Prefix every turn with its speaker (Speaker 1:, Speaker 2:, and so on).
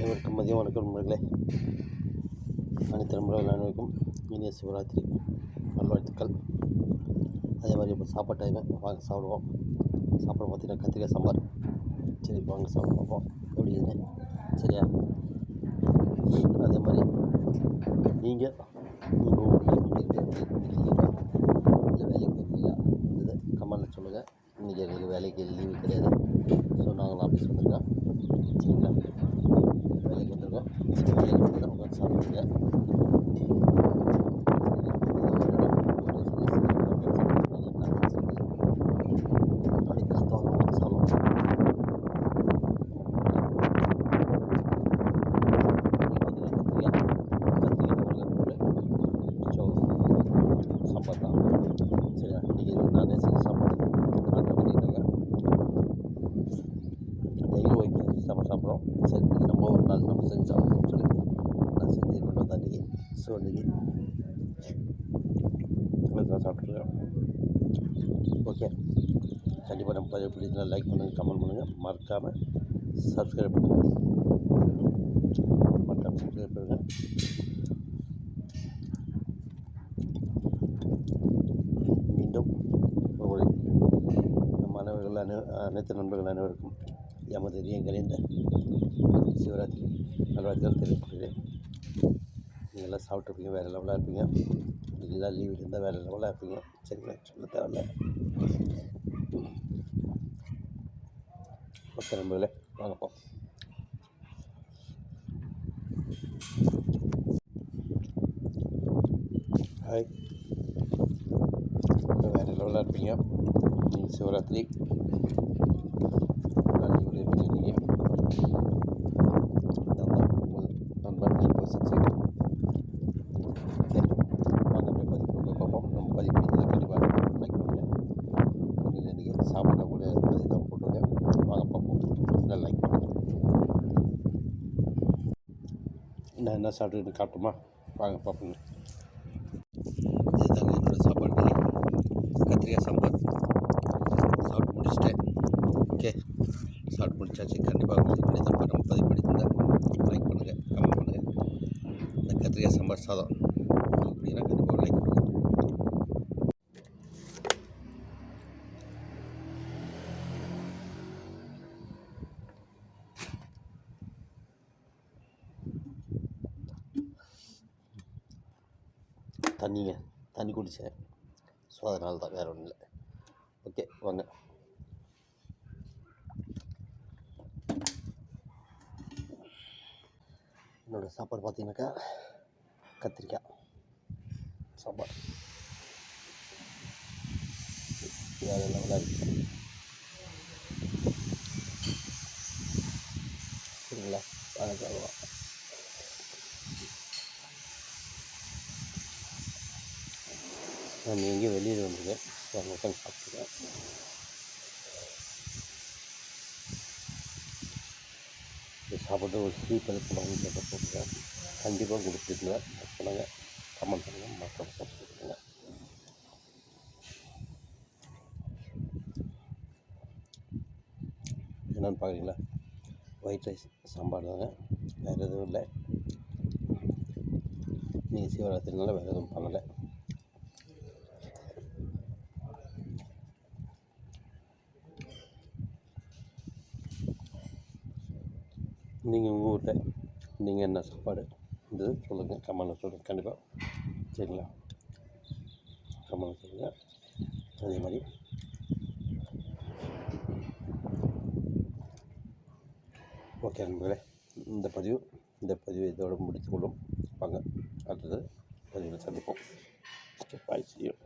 Speaker 1: அனைவருக்கும் மதியம் வணக்கம் நண்பர்களே. அனைத்து நண்பர்கள் அனைவருக்கும் இனிய சிவராத்திரி நல்வாழ்த்துக்கள். அதே மாதிரி இப்போ சாப்பாடு டைமு வாங்க சாப்பிடுவோம். சாப்பாடு பார்த்தீங்கன்னா கத்திரிக்காய் சாம்பார். சரி வாங்க சாப்பிட பார்ப்போம். எப்படி இருக்குன்னு. சரியா? அதே மாதிரி நீங்கள் உங்கள் ஊரில் இல்லை வேலைக்கு போயிருக்கீங்களா இது கமெண்டில் சொல்லுங்கள் இன்றைக்கி எங்களுக்கு வேலைக்கு லீவு கிடையாது ஸோ நாங்கள் ஆஃபீஸ் வந்துருக்கோம் சரிங்களா வேலைக்கு வந்திருக்கோம் சரி, வேலைக்கு வந்து தான் உட்காந்து சாப்பிடுங்க அப்படி காற்று வாங்க சாப்பிடுவோம் சாப்பாடு தான் சரியா இன்றைக்கி நானே செஞ்சு சாப்பாடு ஆர்டர் பண்ணியிருக்காங்க டெய்லி ஒய்ஃப் செஞ்சு சாப்பாடு சாப்பிட்றோம் சரி இன்றைக்கி நம்ம ஒரு நாள் நம்ம செஞ்சு சாப்பிட்றோம்னு சொல்லி நான் செஞ்சு கொண்டு வந்தேன் இன்றைக்கி ஸோ இன்றைக்கி தான் சாப்பிட்ருக்கேன் ஓகே கண்டிப்பாக நம்ம பதிவு பிடிச்சிருந்தா லைக் பண்ணுங்கள் கமெண்ட் பண்ணுங்கள் மறக்காமல் சப்ஸ்கிரைப் பண்ணுங்கள் மறக்காமல் சப்ஸ்கிரைப் பண்ணுங்கள் மீண்டும் ஒரு அனைவர்கள் அனை அனைத்து நண்பர்கள் அனைவருக்கும் எமது இதயங்களைந்த சிவராத்திரி நல்வாழ்த்துக்கள் நீங்கள் எல்லாம் சாப்பிட்ருப்பீங்க வேறு லெவலாக இருப்பீங்க இதெல்லாம் லீவ் இருந்தால் வேறு லெவலாக இருப்பீங்க சரிங்களா சொல்ல தேவையில்ல ஓகே நண்பர்களே வாங்கப்போ ஹாய் வேறு லெவலாக இருப்பீங்க நீங்கள் சிவராத்திரி நாளைக்கு நான் என்ன சாப்பிட்டு காட்டுமா வாங்க பார்ப்போங்க. இதுதாங்க என்னோடய சாப்பாடு. கத்திரிக்காய் சாம்பார். சாப்பிட்டு முடிச்சிட்டேன். ஓகே. சாப்பிட்டு முடிச்சாச்சு. கண்டிப்பாக பதிவு பண்ணி தான் நம்ம பதிவு பண்ணியிருந்தேன் லைக் பண்ணுங்கள் கமெண்ட் பண்ணுங்கள் இந்த கத்திரிக்காய் சாம்பார் சாதம் உங்களுக்கு பிடிக்குன்னா கண்டிப்பாக லைக் பண்ணுங்கள் தண்ணிங்க தண்ணி குடித்தேன் ஸோ அதனால தான் வேறு ஒன்றும் இல்லை ஓகே வாங்க. என்னோடய சாப்பாடு பார்த்தீங்கன்னாக்கா கத்திரிக்காய் சாம்பார். வேறு லெவலாக இருக்குது சரிங்களா? அதை சாப்பிடுவோம் நான் எங்கேயும் வெளியில் வந்துருக்கேன். ஸோ அங்கே உட்காந்து சாப்பிட்டுருக்கேன் சாப்பிட்டு ஒரு ஸ்வீட் பருப்பு வாங்கி கேட்ட போட்டுருக்கேன் கண்டிப்பாக உங்களுக்கு பிடிக்கல பண்ணுங்கள் கமெண்ட் பண்ணுங்கள் மறக்காம சப்ஸ்கிரைப் பண்ணுங்கள் என்னென்னு பார்க்குறீங்களா? ஒயிட் ரைஸ் சாம்பார் தாங்க வேறு எதுவும் இல்லை. நீங்கள் சிவராத்திரினால வேறு எதுவும் பண்ணலை. நீங்கள் உங்கள் ஊரில் நீங்கள் என்ன சாப்பாடு இது சொல்லுங்கள் கமெண்டில் சொல்லுங்கள் கண்டிப்பாக சரிங்களா? கமெண்டில் சொல்லுங்கள் அதே மாதிரி. ஓகே நண்பர்களே இந்த பதிவு இந்த பதிவு இதோட முடித்துக்கொள்ளும் வாங்க அடுத்தது பதிவில் சந்திப்போம். ஓகே பாய் செய்யும்